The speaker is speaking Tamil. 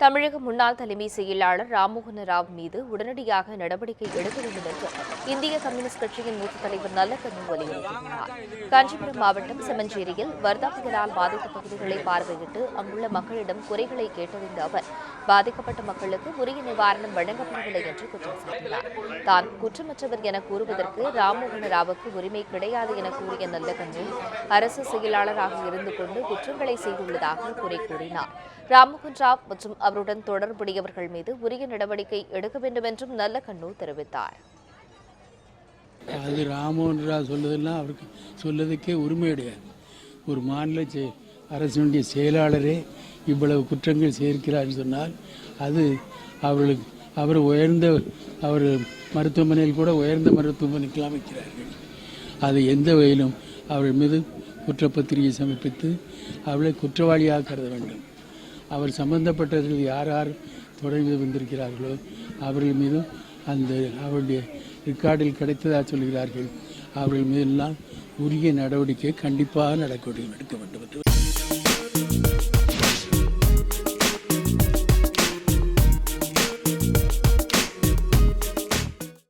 தமிழக முன்னாள் தலைமை செயலாளர் ராம்மோகன ராவ் மீது உடனடியாக நடவடிக்கை எடுக்க வேண்டும் என்று இந்திய கம்யூனிஸ்ட் கட்சியின் மூத்த தலைவர் நல்லக்கண்ணு வலியுறுத்தினார் காஞ்சிபுரம் மாவட்டம் செமஞ்சேரியில் வர்தா புயலால் பாதித்த பகுதிகளை பார்வையிட்டு அங்குள்ள மக்களிடம் குறைகளை கேட்டறிந்த அவர் பாதிக்கப்பட்ட மக்களுக்கு உரிய நிவாரணம் வழங்கப்படவில்லை என்று குற்றம் சாட்டினார். தான் குற்றமற்றவர் என கூறுவதற்கு ராம்மோகன ராவுக்கு உரிமை கிடையாது என கூறிய நல்லக்கண்ணு அரசு செயலாளராக இருந்து கொண்டு குற்றங்களை செய்துள்ளதாக குறை கூறினார். ராம்மோகன் ராவ் மற்றும் அவருடன் தொடர்புடையவர்கள் மீது உரிய நடவடிக்கை எடுக்க வேண்டும் என்றும் நல்ல கண்ணு தெரிவித்தார். அது ராமோன்றா ராவ் சொல்லுதெல்லாம் அவருக்கு சொல்லதுக்கே உரிமை கிடையாது ஒரு மாநில அரசினுடைய செயலாளரே இவ்வளவு குற்றங்கள் சேர்க்கிறார் சொன்னால் அது அவர்களுக்கு அவர் உயர்ந்த அவர் மருத்துவமனையில் கூட உயர்ந்த மருத்துவமனைக்கெல்லாம் வைக்கிறார்கள். அது எந்த வகையிலும் அவர்கள் மீது குற்றப்பத்திரிகை சமர்ப்பித்து அவளை குற்றவாளியாக கருத வேண்டும். அவர் சம்பந்தப்பட்டதில் யார் யார் தொடர்ந்து வந்திருக்கிறார்களோ அவர்கள் மீதும் அந்த அவருடைய ரெக்கார்டில் கிடைத்ததாக சொல்கிறார்கள் அவர்கள் மீதெல்லாம் உரிய நடவடிக்கை கண்டிப்பாக நடக்க வேண்டும் எடுக்க வேண்டும் என்று